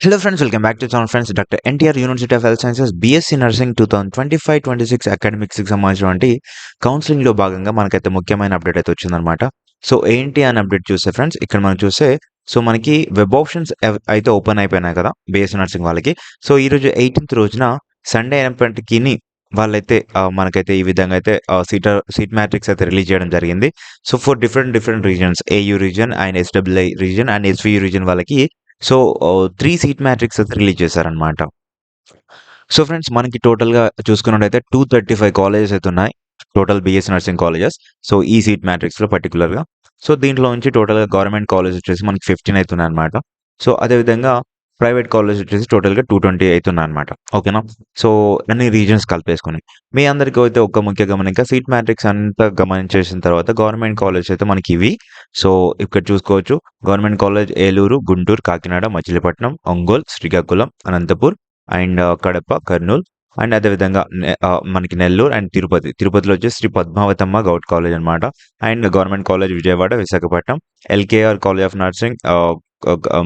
Hello friends, welcome back to channel friends. Dr. NTR University of Health Sciences BSc Nursing 2025-26 అకాడమిక్స్కి సంబంధించినటువంటి కౌన్సిలింగ్లో భాగంగా మనకైతే ముఖ్యమైన అప్డేట్ అయితే వచ్చిందనమాట సో ఏంటి అని అప్డేట్ చూస్తే ఫ్రెండ్స్ ఇక్కడ మనం చూస్తే సో మనకి వెబ్ ఆప్షన్స్ అయితే ఓపెన్ అయిపోయినాయి కదా బీఎస్సీ నర్సింగ్ వాళ్ళకి సో ఈరోజు ఎయిటీన్త్ రోజున సండే అయినప్పటికీ వాళ్ళైతే మనకైతే ఈ విధంగా అయితే సీట్ సీట్ మ్యాట్రిక్స్ అయితే రిలీజ్ చేయడం జరిగింది so for different different reasons AU region and ఎస్డబ్ల్ఐ region and SVU region వాళ్ళకి సో త్రీ సీట్ మ్యాట్రిక్స్ అయితే రిలీజ్ చేశారనమాట సో ఫ్రెండ్స్ మనకి టోటల్గా చూసుకున్నట్టయితే టూ థర్టీ ఫైవ్ కాలేజెస్ అయితే ఉన్నాయి. Total BS nursing colleges so ఈ సీట్ మ్యాట్రిక్స్లో పర్టికులర్గా సో దీంట్లో నుంచి టోటల్గా గవర్నమెంట్ కాలేజ్ వచ్చేసి మనకి ఫిఫ్టీన్ అవుతున్నాయి అనమాట సో అదేవిధంగా ప్రైవేట్ కాలేజ్ వచ్చేసి టోటల్గా టూ ట్వంటీ అవుతున్నాయి అనమాట ఓకేనా? సో అన్ని రీజన్స్ కలిపేసుకుని. మీ అందరికీ అయితే ఒక ముఖ్య గమనిక సీట్ మ్యాట్రిక్స్ అంతా గమనించేసిన తర్వాత గవర్నమెంట్ కాలేజ్ అయితే మనకి ఇవి. సో ఇక్కడ చూసుకోవచ్చు. Government college Eluru Guntur Kakinada Machilipatnam Ongole Srikakulam Anantapur and Kadapa Kurnool and అదేవిధంగా మనకి నెల్లూరు అండ్ తిరుపతి. తిరుపతిలో వచ్చి శ్రీ పద్మావతమ్మ గౌట్ కాలేజ్ అనమాట and government college Vijayawada Visakhapatnam LKR college of nursing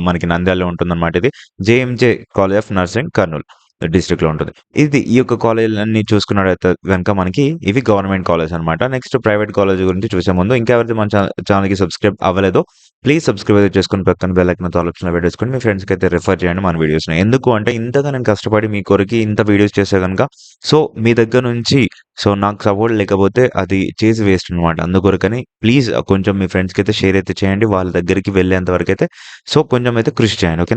మనకి నంద్యాలలో ఉంటుందన్నమాట ఇది. JMJ college of nursing Kurnool డిస్ట్రిక్ట్లో ఉంటుంది. ఇది ఈ యొక్క కాలేజీలన్నీ చూసుకున్నట్లయితే కనుక మనకి ఇవి గవర్నమెంట్ కాలేజ్ అనమాట నెక్స్ట్ ప్రైవేట్ కాలేజ్ గురించి చూసే ముందు ఇంకా ఎవరైతే మన ఛానల్కి సబ్స్క్రైబ్ అవ్వలేదో ప్లీజ్ సబ్స్క్రైబ్ అయితే చేసుకుని పక్కన బెల్ ఐకన్ ఆలోచన పెట్టేసుకుని మీ ఫ్రెండ్స్కి అయితే రిఫర్ చేయండి మన వీడియోస్ ఎందుకు అంటే ఇంతగా నేను కష్టపడి మీ కొరకు ఇంత వీడియోస్ చేసే కనుక సో మీ దగ్గర నుంచి సో నాకు సపోర్ట్ లేకపోతే అది చేసి వేస్ట్ అనమాట అందుకొరకని ప్లీజ్ కొంచెం మీ ఫ్రెండ్స్కి అయితే షేర్ అయితే చేయండి. వాళ్ళ దగ్గరికి వెళ్ళేంత వరకు అయితే సో కొంచెం అయితే కృషి చేయండి. Okay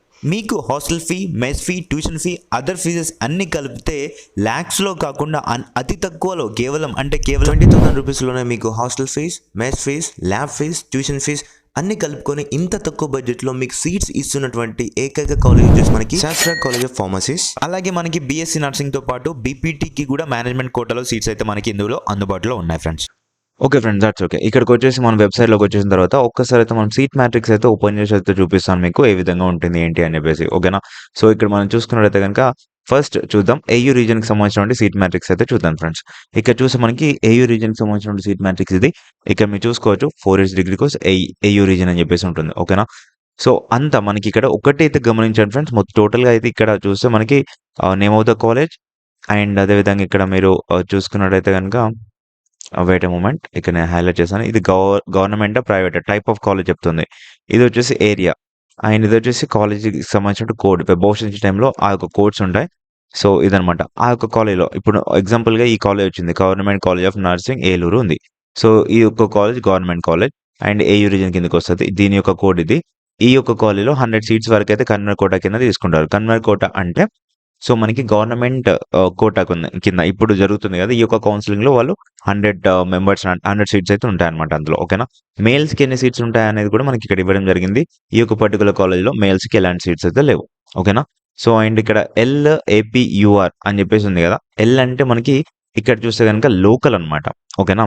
మీకు hostel fee mess fee tuition fee other fees అన్ని కలిపితే ల్యాక్స్లో కాకుండా అతి తక్కువలో కేవలం అంటే కేవలం ట్వంటీ థౌసండ్ రూపీస్లోనే మీకు hostel fees mess fees lab fees tuition fees అన్ని కలుపుకొని ఇంత తక్కువ బడ్జెట్లో మీకు సీట్స్ ఇస్తున్నటువంటి ఏకైక కాలేజ్ వచ్చేసి మనకి శాస్త్ర కాలేజ్ ఆఫ్ ఫార్మసీస్ అలాగే మనకి బీఎస్సీ నర్సింగ్తో పాటు బీపీటీకి కూడా మేనేజ్మెంట్ కోటాలో సీట్స్ అయితే మనకి ఇందులో అందుబాటులో ఉన్నాయి friends okay friends that's okay ఇక్కడికి వచ్చేసి మన వెబ్సైట్లోకి వచ్చేసిన తర్వాత ఒక్కసారి అయితే మనం సీట్ మ్యాట్రిక్స్ అయితే ఓపెన్ చేసి అయితే చూపిస్తాను మీకు ఏ విధంగా ఉంటుంది ఏంటి అని చెప్పేసి ఓకేనా? సో ఇక్కడ మనం చూసుకున్నట్లయితే కనుక ఫస్ట్ చూద్దాం ఏయూ రీజన్కి సంబంధించినటువంటి సీట్ మ్యాట్రిక్స్ అయితే చూద్దాం ఫ్రెండ్స్ ఇక్కడ చూస్తే మనకి ఏయూ రీజన్కి సంబంధించిన సీట్ మ్యాట్రిక్స్ ఇది. ఇక్కడ మీరు చూసుకోవచ్చు four years degree course AU region అని చెప్పేసి ఉంటుంది ఓకేనా? సో అంతా మనకి ఇక్కడ ఒకటి అయితే గమనించండి ఫ్రెండ్స్ మొత్తం టోటల్గా అయితే ఇక్కడ చూస్తే మనకి name of the college and అదేవిధంగా ఇక్కడ మీరు చూసుకున్నట్టయితే కనుక వెయిట్ మూమెంట్ ఇక్కడ నేను హైలైట్ చేశాను ఇది గవర్ government private type of college చెప్తుంది. ఇది వచ్చేసి ఏరియా అండ్ ఇది వచ్చేసి కాలేజీకి సంబంధించిన కోడ్ వెబ్ టైంలో ఆ యొక్క కోడ్స్ ఉంటాయి. సో ఇదనమాట ఆ యొక్క కాలేజ్లో ఇప్పుడు ఎగ్జాంపుల్గా గా ఈ కాలేజ్ వచ్చింది. Government college of nursing Eluru ఉంది. సో ఈ యొక్క college government college and AU region కిందకి వస్తుంది. దీని యొక్క కోడ్ ఇది. ఈ యొక్క కాలేజ్లో హండ్రెడ్ సీట్స్ వరకు అయితే కన్వర్ కోట కింద తీసుకుంటారు. కన్వర్ కోట అంటే సో మనకి గవర్నమెంట్ కోటా కింద ఇప్పుడు జరుగుతుంది కదా ఈ యొక్క కౌన్సిలింగ్లో వాళ్ళు హండ్రెడ్ మెంబర్స్ హండ్రెడ్ సీట్స్ అయితే ఉంటాయన్నమాట అందులో ఓకేనా? మేల్స్కి ఎన్ని సీట్స్ ఉంటాయి అనేది కూడా మనకి ఇక్కడ ఇవ్వడం జరిగింది. ఈ యొక్క పర్టికులర్ కాలేజ్లో మేల్స్కి ఎలాంటి సీట్స్ అయితే లేవు ఓకేనా? సో అండ్ ఇక్కడ ఎల్ ఏపీయుఆర్ అని చెప్పేసి ఉంది కదా ఎల్ అంటే మనకి ఇక్కడ చూస్తే కనుక లోకల్ అన్నమాట ఓకేనా?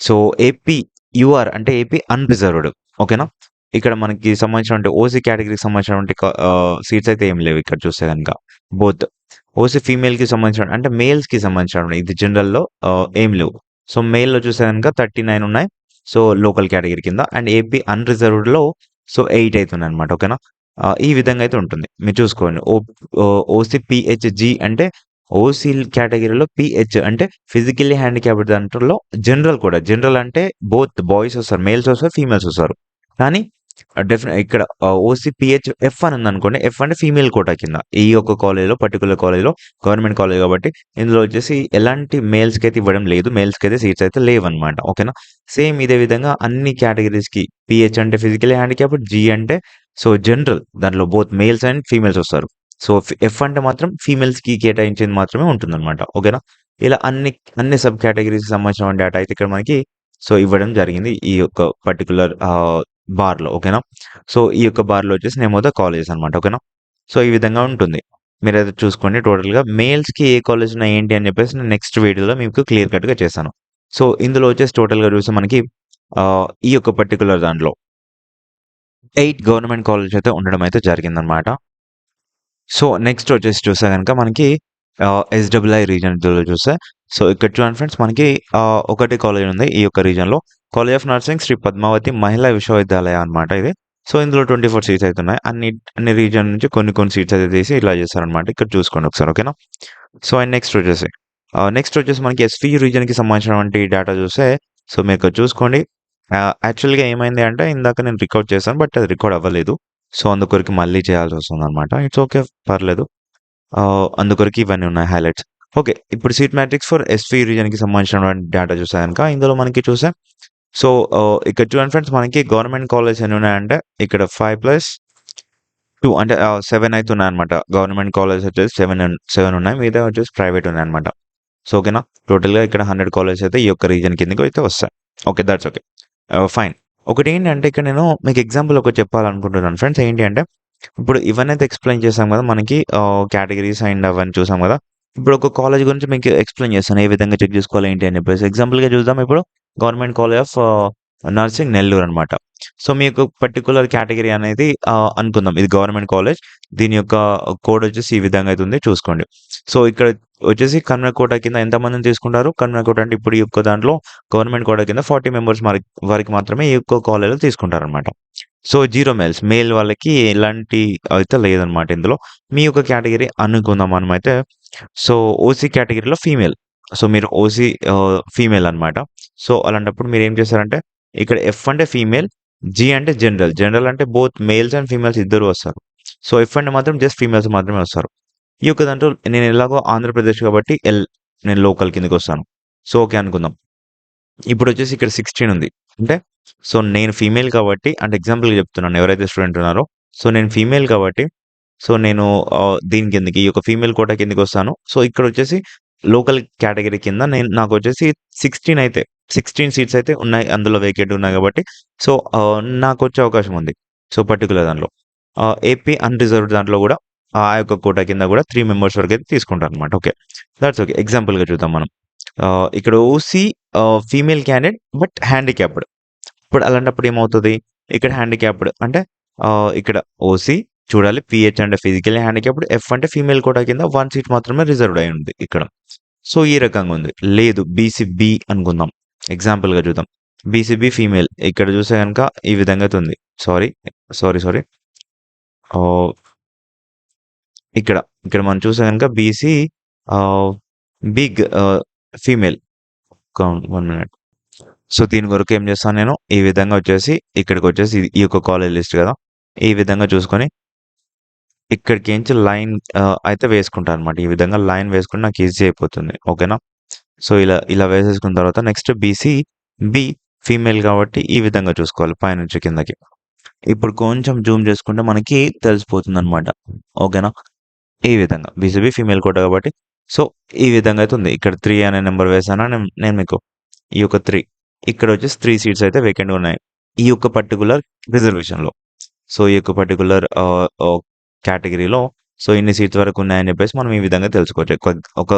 సో ఏపీ యుఆర్ అంటే ఏపీ అన్రిజర్వ్డ్ ఓకేనా? ఇక్కడ మనకి సంబంధించినటువంటి ఓసీ కేటగిరీకి సంబంధించినటువంటి సీట్స్ అయితే ఏం లేవు ఇక్కడ చూస్తే కనుక. బోత్ ఓసీ ఫీమేల్కి సంబంధించిన అంటే మేల్స్కి సంబంధించిన ఇది జనరల్లో ఏం లేవు. సో మేల్లో కనుక థర్టీ నైన్ ఉన్నాయి. సో లోకల్ కేటగిరీ కింద. అండ్ ఏపీ అన్రిజర్వ్డ్లో సో ఎయిట్ అవుతుంది అనమాట ఓకేనా ఈ విధంగా అయితే ఉంటుంది. మీరు చూసుకోండి. ఓ ఓసీ పిహెచ్జి అంటే ఓసీ కేటగిరీలో పిహెచ్ అంటే ఫిజికల్లీ హ్యాండిక్యాప్డ్ దాంట్లో జనరల్ కూడా. జనరల్ అంటే బోత్ బాయ్స్ వస్తారు మేల్స్ వస్తారు ఫీమేల్స్ వస్తారు. కానీ డెఫినెట్ ఇక్కడ ఓసీపీహెచ్ ఎఫ్ అని ఉంది అనుకోండి ఎఫ్ అంటే ఫీమేల్ కోటా కింద. ఈ యొక్క కాలేజ్లో పర్టికులర్ కాలేజ్లో గవర్నమెంట్ కాలేజ్ కాబట్టి ఇందులో వచ్చేసి ఎలాంటి మేల్స్కి అయితే ఇవ్వడం లేదు మేల్స్కి అయితే సీట్స్ అయితే లేవన్నమాట. ఓకేనా? సేమ్ ఇదే విధంగా అన్ని కేటగిరీస్కి పిహెచ్ అంటే ఫిజికలీ హ్యాండిక్యాప్ జి అంటే సో జనరల్ దాంట్లో బోత్ మేల్స్ అండ్ ఫీమేల్స్ వస్తారు. సో ఎఫ్ అంటే మాత్రం ఫీమేల్స్కి కేటాయించేది మాత్రమే ఉంటుందన్నమాట. ఓకేనా? ఇలా అన్ని అన్ని సబ్ కేటగిరీస్‌కి సంబంధించిన డేటా అయితే ఇక్కడ మనకి సో ఇవ్వడం జరిగింది. ఈ యొక్క పర్టికులర్ బార్‌లో ఓకేనా. సో ఈ యొక్క బార్‌లో వచ్చేసి నేమ్ ఆఫ్ ద కాలేజెస్ అనమాట ఓకేనా. సో ఈ విధంగా ఉంటుంది. మీరు అయితే చూసుకోండి టోటల్‌గా మేల్స్కి ఏ కాలేజ్ ఉన్నాయి ఏంటి అని చెప్పేసి నేను నెక్స్ట్ వీడియోలో మీకు క్లియర్ కట్‌గా చేశాను. సో ఇందులో వచ్చేసి టోటల్‌గా చూస్తే మనకి ఈ యొక్క పర్టికులర్ దాంట్లో ఎయిట్ గవర్నమెంట్ కాలేజ్ అయితే ఉండడం అయితే జరిగిందనమాట. సో నెక్స్ట్ వచ్చేసి చూస్తే కనుక మనకి ఎస్‌డబ్ల్యూఐ రీజన్ చూస్తే సో ఇక్కడ చూడండి ఫ్రెండ్స్ మనకి ఒకటి ఒకటే కాలేజ్ ఉంది ఈ యొక్క రీజన్లో college of nursing Sri Padmavathi Mahila Vishwavidyalayam అనమాట ఇది. సో ఇందులో 24 సీట్స్ అయితే ఉన్నాయి. అన్ని అన్ని రీజన్ నుంచి కొన్ని కొన్ని సీట్స్ అయితే తీసి ఇలా చేస్తారనమాట ఇక్కడ చూసుకోండి ఒకసారి ఓకేనా. సో అండ్ నెక్స్ట్ వచ్చేసి నెక్స్ట్ వచ్చేసి మనకి ఎస్‌వి రీజన్కి సంబంధించినటువంటి డేటా చూస్తే సో మీరు ఇక్కడ చూసుకోండి. యాక్చువల్‌గా ఏమైంది అంటే ఇందాక నేను రికార్డ్ చేశాను. బట్ అది రికార్డ్ అవ్వలేదు. సో అందుకొరకు మళ్ళీ చేయాల్సి వస్తుంది అనమాట ఇట్స్ ఓకే పర్లేదు. అందుకొరకు ఇవన్నీ ఉన్నాయి హైలైట్స్. ఓకే. ఇప్పుడు సీట్ మ్యాట్రిక్స్ ఫర్ ఎస్‌వి రీజన్కి సంబంధించినటువంటి డేటా చూస్తే కనుక ఇందులో మనకి చూస్తే సో ఇక్కడ చూడండి ఫ్రెండ్స్ మనకి గవర్నమెంట్ కాలేజ్ ఎన్ని ఉన్నాయంటే ఇక్కడ 5+2 అంటే సెవెన్ అవుతున్నాయి అనమాట గవర్నమెంట్ కాలేజ్ వచ్చేసి సెవెన్ సెవెన్ ఉన్నాయి. మిగతా వచ్చేసి ప్రైవేట్ ఉన్నాయన్నమాట. సో ఓకేనా. టోటల్‌గా ఇక్కడ హండ్రెడ్ కాలేజ్ అయితే ఈ యొక్క రీజన్ కిందకి అయితే వస్తాయి. ఓకే. That's okay. ఫైన్ ఒకటి ఏంటంటే ఇక్కడ నేను మీకు ఎగ్జాంపుల్ ఒకటి చెప్పాలనుకుంటున్నాను ఫ్రెండ్స్. ఏంటి అంటే ఇప్పుడు ఇవన్నైతే ఎక్స్‌ప్లెయిన్ చేసాం కదా! మనకి కేటగిరీస్ అండ్ అవన్నీ చూసాం కదా! ఇప్పుడు ఒక కాలేజ్ గురించి మీకు ఎక్స్‌ప్లెయిన్ చేస్తాను. ఏ విధంగా చెక్ చేసుకోవాలి ఏంటి అని చెప్పేసి. ఎగ్జాంపుల్‌గా చూద్దాం ఇప్పుడు government college of nursing Nellore అనమాట. సో మీకు పర్టిక్యులర్ కేటగిరీ అనేది అనుకుందాం. ఇది గవర్నమెంట్ కాలేజ్. దీని యొక్క కోడ్ వచ్చేసి ఈ విధంగా అయితే ఉంది చూసుకోండి. సో ఇక్కడ వచ్చేసి కన్వీనర్ కోటా కింద ఎంతమందిని తీసుకుంటారు? కన్వర్ కోటా అంటే ఇప్పుడు ఈ యొక్క దాంట్లో గవర్నమెంట్ కోటా కింద 40 మెంబర్స్ వారికి వరకు మాత్రమే ఈ యొక్క తీసుకుంటారు అనమాట సో జీరో మేల్స్. మేల్ వాళ్ళకి ఎలాంటి అయితే లేదనమాట ఇందులో. మీ యొక్క కేటగిరీ అనుకుందాం మనమైతే. సో ఓసీ కేటగిరీలో ఫీమేల్. సో మీరు ఓసీ ఫీమేల్ అనమాట. సో అలాంటప్పుడు మీరు ఏం చేస్తారంటే ఇక్కడ ఎఫ్ అంటే ఫీమేల్, జీ అంటే జనరల్. జనరల్ అంటే బోత్ మేల్స్ అండ్ ఫీమేల్స్ ఇద్దరు వస్తారు. సో ఎఫ్ అంటే మాత్రం జస్ట్ ఫీమేల్స్ మాత్రమే వస్తారు. ఈ యొక్క దాంట్లో నేను ఎలాగో ఆంధ్రప్రదేశ్ కాబట్టి ఎల్ నేను లోకల్ కిందకి వస్తాను సో ఓకే అనుకుందాం. ఇప్పుడు వచ్చేసి ఇక్కడ 16 ఉంది. అంటే సో నేను ఫీమేల్ కాబట్టి అంటే ఎగ్జాంపుల్‌గా చెప్తున్నాను ఎవరైతే స్టూడెంట్ ఉన్నారో. సో నేను ఫీమేల్ కాబట్టి సో నేను దీని కిందకి ఈ యొక్క ఫీమేల్ కోటా కిందకొస్తాను. సో ఇక్కడ వచ్చేసి లోకల్ కేటగిరీ కింద నేను నాకు వచ్చేసి సిక్స్టీన్ అయితే 16 సీట్స్ అయితే ఉన్నాయి. అందులో వేకెంట్ ఉన్నాయి కాబట్టి సో నాకు వచ్చే అవకాశం ఉంది. సో పర్టికులర్ దాంట్లో. ఏపీ అన్‌రిజర్వ్డ్ దాంట్లో కూడా ఆ యొక్క కోటా కింద కూడా త్రీ మెంబర్స్ తీసుకుంటాను అనమాట ఓకే. That's okay. ఎగ్జాంపుల్‌గా చూద్దాం మనం. ఇక్కడ OC female candidate but handicapped. ఇప్పుడు అలాంటప్పుడు ఏమవుతుంది ఇక్కడ హ్యాండిక్యాప్డ్ అంటే ఇక్కడ ఓసీ చూడాలి. పిహెచ్ అంటే ఫిజికల్లీ హ్యాండిక్యాప్డ్. ఎఫ్ అంటే ఫీమేల్ కోటా కింద వన్ సీట్ మాత్రమే రిజర్వ్డ్ అయి ఉంది ఇక్కడ. సో ఈ రకంగా ఉంది. లేదు బీసీబీ అనుకుందాం. ఎగ్జాంపుల్‌గా చూద్దాం. BCB female. ఇక్కడ చూస్తే కనుక ఈ విధంగా అయితే ఉంది. సారీ. Sorry, sorry. ఇక్కడ, ఇక్కడ మనం చూస్తే కనుక BC big female. One minute. So దీని కొరకు ఏం చేస్తాను నేను ఈ విధంగా వచ్చేసి ఇక్కడికి వచ్చేసి ఈ యొక్క కాలేజ్ లిస్ట్ కదా! ఈ విధంగా చూసుకొని ఇక్కడికి ఏంచి లైన్ అయితే వేసుకుంటాను అనమాట ఈ విధంగా లైన్ వేసుకుంటే నాకు ఈజీ అయిపోతుంది. ఓకేనా. సో ఇలా ఇలా వేసేసుకున్న తర్వాత నెక్స్ట్ బీసీ బి ఫీమేల్ కాబట్టి ఈ విధంగా చూసుకోవాలి పైనుంచి కిందకి. ఇప్పుడు కొంచెం జూమ్ చేసుకుంటే మనకి తెలిసిపోతుందన్నమాట. ఓకేనా. ఈ విధంగా బీసీబీ ఫీమేల్ కోట కాబట్టి సో ఈ విధంగా అయితే ఉంది. ఇక్కడ త్రీ అనే నెంబర్ వేసానా నేను నేను మీకు. ఈ యొక్క త్రీ ఇక్కడ వచ్చేసి త్రీ సీట్స్ అయితే వేకెంట్‌గా ఉన్నాయి. ఈ యొక్క పర్టికులర్ రిజర్వేషన్‌లో. సో ఈ యొక్క పర్టికులర్ కేటగిరీలో సో ఇన్ని సీట్స్ వరకు ఉన్నాయని చెప్పేసి మనం ఈ విధంగా తెలుసుకోవచ్చు. ఒక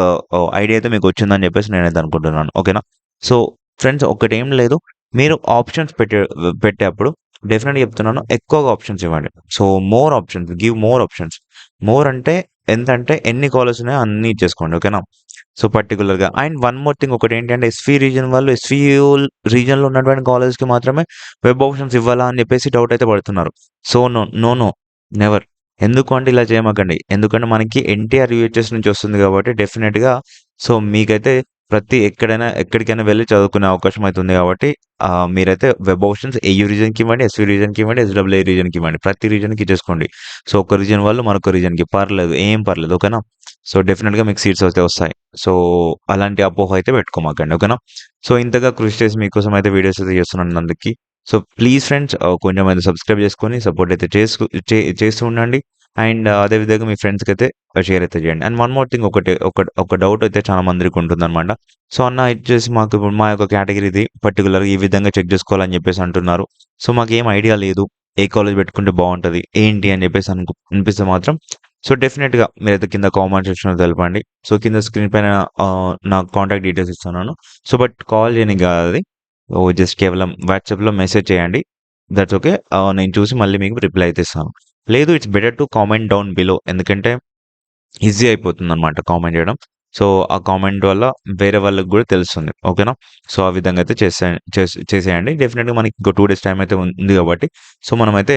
ఐడియా అయితే మీకు వచ్చిందని చెప్పేసి నేనైతే అనుకుంటున్నాను. ఓకేనా. సో ఫ్రెండ్స్ ఒకటేం లేదు. మీరు ఆప్షన్స్ పెట్టే పెట్టేప్పుడు డెఫినెట్గా చెప్తున్నాను ఎక్కువగా ఆప్షన్స్ ఇవ్వండి. So more options give more options. More అంటే ఎంతంటే ఎన్ని కాలేజ్ ఉన్నాయో అన్ని ఇచ్చేసుకోండి. ఓకేనా. సో పర్టికులర్గా అండ్ వన్ మోర్ థింగ్ ఒకటి ఏంటంటే ఎస్‌వి రీజన్ వాళ్ళు ఎస్వి రీజన్లో ఉన్నటువంటి కాలేజ్‌కి మాత్రమే వెబ్ ఆప్షన్స్ ఇవ్వాలా అని చెప్పేసి డౌట్ అయితే పడుతున్నారు. So no, no, no. Never. ఎందుకు అంటే ఇలా చేయమాకండి. ఎందుకంటే మనకి ఎన్టీఆర్ యూహెచ్ఎస్ నుంచి వస్తుంది కాబట్టి డెఫినెట్గా సో మీకైతే ప్రతి ఎక్కడైనా ఎక్కడికైనా వెళ్ళి చదువుకునే అవకాశం అయితే ఉంది కాబట్టి మీరైతే వెబ్ ఆప్షన్స్ ఏయూ రీజియన్‌కి ఇవ్వండి, ఎస్‌వి రీజియన్‌కి ఇవ్వండి, ఎస్‌డబ్ల్యూఐ రీజన్కి ఇవ్వండి. ప్రతి రీజన్కి ఇచ్చేసుకోండి. సో ఒక రీజన్ వాళ్ళు మరొక రీజన్కి పర్లేదు. ఏం పర్లేదు. ఓకేనా. సో డెఫినెట్గా మీకు సీట్స్ అయితే వస్తాయి. సో అలాంటి అపోహ అయితే పెట్టుకోమాకండి. ఓకేనా. సో ఇంతగా కృషి చేసి మీకోసం అయితే వీడియోస్ అయితే చేస్తున్నాను అందుకి. సో ప్లీజ్ ఫ్రెండ్స్ కొంచెం అయితే సబ్స్క్రైబ్ చేసుకొని సపోర్ట్ అయితే చేసుకు చే చేస్తూ ఉండండి. అండ్ uh, అదే విధంగా మీ ఫ్రెండ్స్‌కి అయితే షేర్ అయితే చేయండి. అండ్ వన్ మోర్ థింగ్ ఒకటి ఒక ఒక డౌట్ అయితే చాలా మందికి ఉంటుందన్నమాట. సో అన్న ఇచ్చేసి మాకు ఇప్పుడు మా యొక్క కేటగిరీది ఇది ఈ విధంగా చెక్ చేసుకోవాలని చెప్పేసి అంటున్నారు. సో మాకేం ఐడియా లేదు. ఏ కాలేజ్ పెట్టుకుంటే బాగుంటుంది ఏంటి అని చెప్పేసి అనుకు అనిపిస్తే మాత్రం సో డెఫినెట్గా మీరైతే కింద కామెంట్ సెక్షన్‌లో తెలపండి. సో కింద స్క్రీన్ పైన uh, నా కాంటాక్ట్ డీటెయిల్స్ ఇస్తున్నాను. సో బట్ కాల్ చేయనీకి కాదు అది. జస్ట్ కేవలం వాట్సాప్‌లో మెసేజ్ చేయండి. That's okay. Uh, నేను చూసి మళ్ళీ మీకు రిప్లై అయితే ఇస్తాను. లేదు it's better to comment down below ఎందుకంటే ఈజీ అయిపోతుంది అనమాట కామెంట్ చేయడం. సో ఆ కామెంట్ వల్ల వేరే వాళ్ళకి కూడా తెలుస్తుంది. ఓకేనా? సో ఆ విధంగా అయితే చేసే చేసి చేసేయండి. డెఫినెట్గా మనకి ఇంకో టూ డేస్ టైం అయితే ఉంది కాబట్టి సో మనమైతే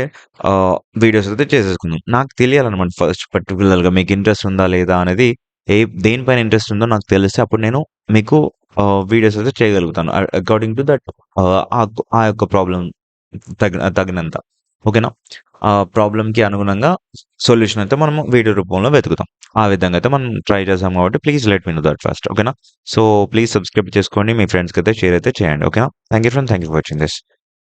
వీడియోస్ అయితే చేసేసుకుందాం. నాకు తెలియాలన్నమాట ఫస్ట్ పర్టిక్యులర్‌గా మీకు ఇంట్రెస్ట్ ఉందా? లేదా? అనేది ఏ దేనిపైన ఇంట్రెస్ట్ ఉందో నాకు తెలిస్తే అప్పుడు నేను మీకు వీడియోస్ అయితే చేయగలుగుతాను. అకార్డింగ్ టు దట్ ఆ ఆ యొక్క ప్రాబ్లం తగిన తగినంత. ఓకేనా? ఆ ప్రాబ్లంకి అనుగుణంగా సొల్యూషన్ అయితే మనం వీడియో రూపంలో వెతుకుతాం. ఆ విధంగా అయితే మనం ట్రై చేసాం కాబట్టి please let me know that first. ఓకేనా? సో ప్లీజ్ సబ్స్క్రైబ్ చేసుకోండి. మీ ఫ్రెండ్స్‌కి అయితే షేర్ అయితే చేయండి. ఓకేనా? Thank you friend thank you for watching this.